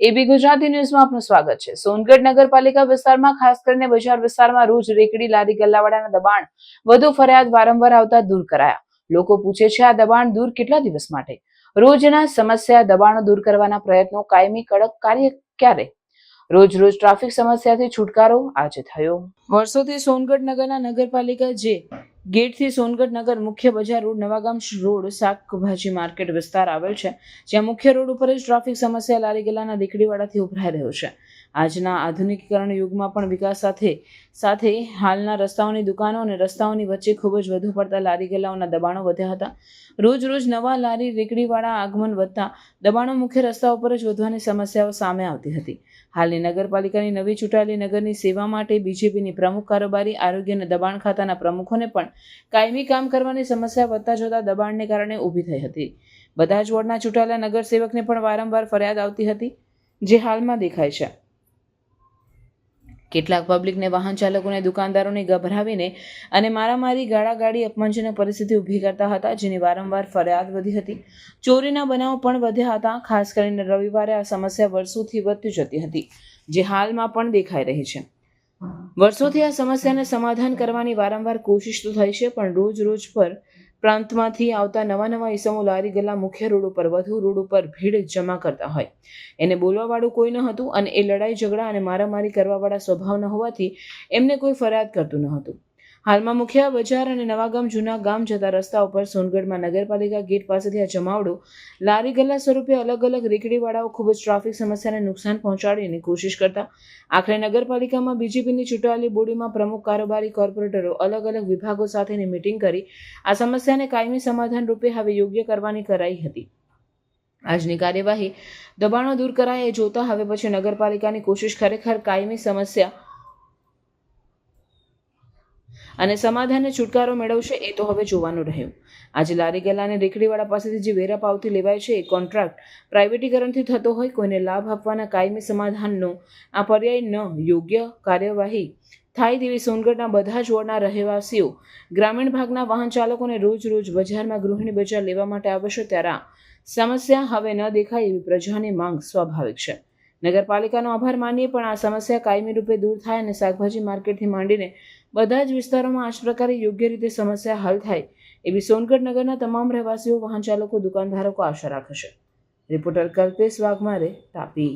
એબી ગુજરાતી ન્યૂઝમાં આપનું સ્વાગત છે. સોનગઢ નગરપાલિકા વિસ્તારમાં, ખાસ કરીને બજાર વિસ્તારમાં રોજ રેકડી, લારી, ગલ્લાવાડાના દબાણ વધુ ફરિયાદ વારંવાર આવતા દૂર કરાયા. લોકો પૂછે છે, આ દબાણ દૂર કેટલા દિવસ માટે? રોજના સમસ્યા દબાણો દૂર કરવાના પ્રયત્નો કાયમી, કડક કાર્ય ક્યારે? રોજ રોજ ટ્રાફિક સમસ્યાથી છુટકારો આજે થયો. વર્ષોથી સોનગઢ નગરના નગરપાલિકા જે ગેટથી સોનગઢ નગર મુખ્ય બજાર રોડ નવાગામ રોડ શાકભાજી માર્કેટ વિસ્તાર આવેલ છે, જ્યાં મુખ્ય રોડ ઉપર જ ટ્રાફિક સમસ્યા લારી ગેલાના દીકડીવાળાથી ઉભરાઈ રહ્યો છે. આજના આધુનિકીકરણ યુગમાં પણ વિકાસ સાથે સાથે હાલના રસ્તાઓની દુકાનો અને રસ્તાઓની વચ્ચે ખૂબ જ વધુ પડતા લારી ગેલાઓના દબાણો વધ્યા હતા. રોજ રોજ નવા લારી રેકડીવાળા આગમન વધતા દબાણો મુખ્ય રસ્તા ઉપર જ વધવાની સમસ્યાઓ સામે આવતી હતી. હાલની નગરપાલિકાની નવી ચૂંટાયેલી નગરની સેવા માટે બીજેપીની પ્રમુખ કારોબારી, આરોગ્ય અને દબાણ ખાતાના પ્રમુખોને પણ કાયમી કામ કરવાની સમસ્યા વધતા જતા દબાણને કારણે ઊભી થઈ હતી. બધા જ વોર્ડના ચૂંટાયેલા નગરસેવકને પણ વારંવાર ફરિયાદ આવતી હતી, જે હાલમાં દેખાય છે. કેટલાક પબ્લિકને વાહન ચાલકોને દુકાનદારોને ગભરાવીને અને મારામારી ગાળાગાડી અપમાનજનક પરિસ્થિતિ ઊભી કરતા હતા, જેની વારંવાર ફરિયાદ વધી હતી. ચોરીના બનાવો પણ વધ્યા હતા, ખાસ કરીને રવિવારે આ સમસ્યા વર્ષોથી વધતી જતી હતી, જે હાલમાં પણ દેખાઈ રહી છે. વર્ષોથી આ સમસ્યાને સમાધાન કરવાની વારંવાર કોશિશ તો થઈ છે, પણ રોજ રોજ પર પ્રાંતમાંથી આવતા નવા નવા ઈસમો લારી ગલ્લા મુખ્ય રોડ ઉપર, વધુ રોડ ઉપર ભીડ જમા કરતા હોય. એને બોલવાવાળું કોઈ ન હતું અને એ લડાઈ ઝઘડા અને મારામારી કરવાવાળા સ્વભાવના હોવાથી એમને કોઈ ફરિયાદ કરતું ન હતું. હાલમાં મુખ્ય બજાર અને નવાગામ જૂના ગામ જતા રસ્તા ઉપર સોનગઢમાં નગરપાલિકા ગેટ પાસેથી આ જમાવડો લારી ગલ્લા સ્વરૂપે અલગ અલગ રેકડીવાળાઓ ખૂબ જ ટ્રાફિક સમસ્યાને નુકસાન પહોંચાડીને કોશિશ કરતા. આખરે નગરપાલિકામાં બીજેપીની ચૂંટાયેલી બોડીમાં પ્રમુખ કારોબારી કોર્પોરેટરો અલગ અલગ વિભાગો સાથેની મિટિંગ કરી આ સમસ્યાને કાયમી સમાધાન રૂપે હવે યોગ્ય કરવાની કરાઈ હતી. આજની કાર્યવાહી દબાણો દૂર કરાય એ જોતા હવે પછી નગરપાલિકાની કોશિશ ખરેખર કાયમી સમસ્યા અને સમાધાનને છુટકારો મેળવશે એ તો હવે જોવાનું રહ્યું. આજે લારી ગલ્લા અને રેકડીવાળા પાસેથી જે વેરા પાવતી લેવાય છે એ કોન્ટ્રાક્ટ પ્રાઇવેટીકરણથી થતો હોય કોઈને લાભ આપવાના કાયમી સમાધાનનો આ પર્યાય ન, યોગ્ય કાર્યવાહી થાય તેવી સોનગઢના બધા જ વોર્ડના રહેવાસીઓ ગ્રામીણ ભાગના વાહન ચાલકોને રોજ રોજ બજારમાં ગૃહિણી બજાર લેવા માટે આવશે ત્યારે સમસ્યા હવે ન દેખાય એવી પ્રજાની માંગ સ્વાભાવિક છે. નગરપાલિકાનો આભાર માનીએ પણ આ સમસ્યા કાયમી રૂપે દૂર થાય અને શાકભાજી માર્કેટથી માંડીને બધા જ વિસ્તારોમાં આ પ્રકારે યોગ્ય રીતે સમસ્યા હલ થાય એવી સોનગઢ નગરના તમામ રહેવાસીઓ વાહન ચાલકો દુકાનધારકો આશા રાખે છે. રિપોર્ટર કલ્પેશ વાઘમારે તાપી.